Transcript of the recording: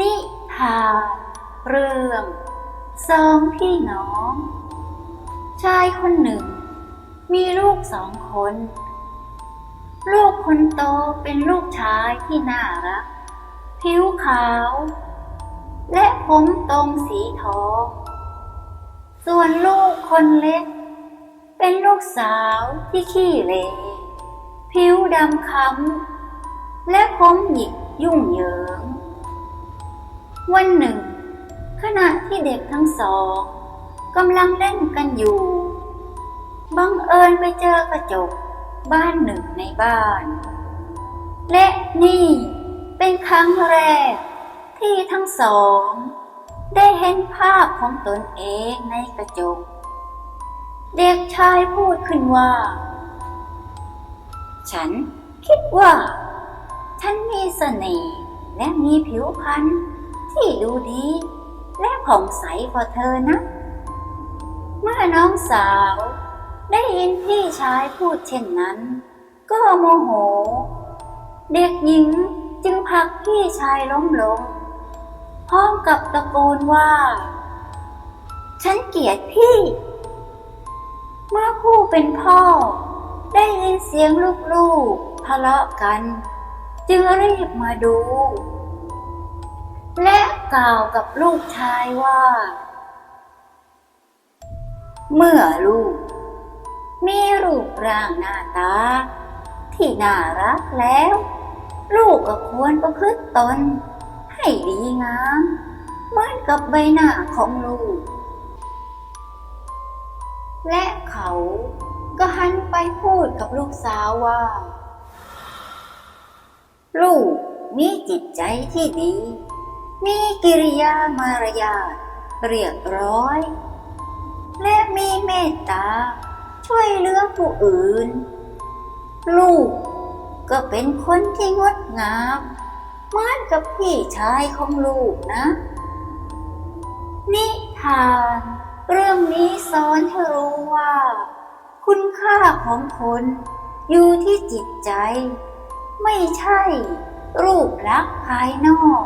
นิทานเรื่องสองพี่น้อง ชายคนหนึ่ง มีลูกสองคน ลูกคนโตเป็นลูกชายที่น่ารัก ผิวขาว และผมตรงสีทอง ส่วนลูกคนเล็ก เป็นลูกสาวที่ขี้เหร่ผิวดำค้ำและผมหยิกยุ่งเหยิง วันหนึ่ง ขณะที่เด็กทั้งสองกำลังเล่นกันอยู่ บังเอิญไปเจอกระจกบ้านหนึ่งในบ้าน และนี่เป็นครั้งแรกที่ทั้งสอง ได้เห็นภาพของตนเองในกระจก เด็กชายพูดขึ้นว่า ฉันคิดว่า ฉันมีเสน่ห์และมีผิวพรรณ ที่ดูดี และผ่องใสกว่าเธอนะ เมื่อน้องสาว ได้ยินพี่ชายพูดเช่นนั้น ก็โมโห เด็กหญิงจึงผลักพี่ชายล้มลง พร้อมกับตะโกนว่า ฉันเกลียดพี่ เมื่อผู้เป็นพ่อ ได้ยินเสียงลูกๆทะเลาะกัน จึงรีบมาดู และกล่าวกับลูกชายว่า เมื่อลูก มีรูปร่างหน้าตา ที่น่ารักแล้ว ลูกก็ควรประพฤติตน ให้ดีงามเหมือนกับใบหน้าของลูก และเขาก็หันไปพูดกับลูกสาวว่า ลูกมีจิตใจที่ดี มีกิริยามารยาทเรียบร้อย และมีเมตตา ช่วยเหลือผู้อื่น ลูกก็เป็นคนที่งดงามเหมือนกับพี่ชายของลูกนะ นิทาน เรื่องนี้สอนให้รู้ว่า คุณค่าของคนอยู่ที่จิตใจ ไม่ใช่รูปลักษณ์ภายนอก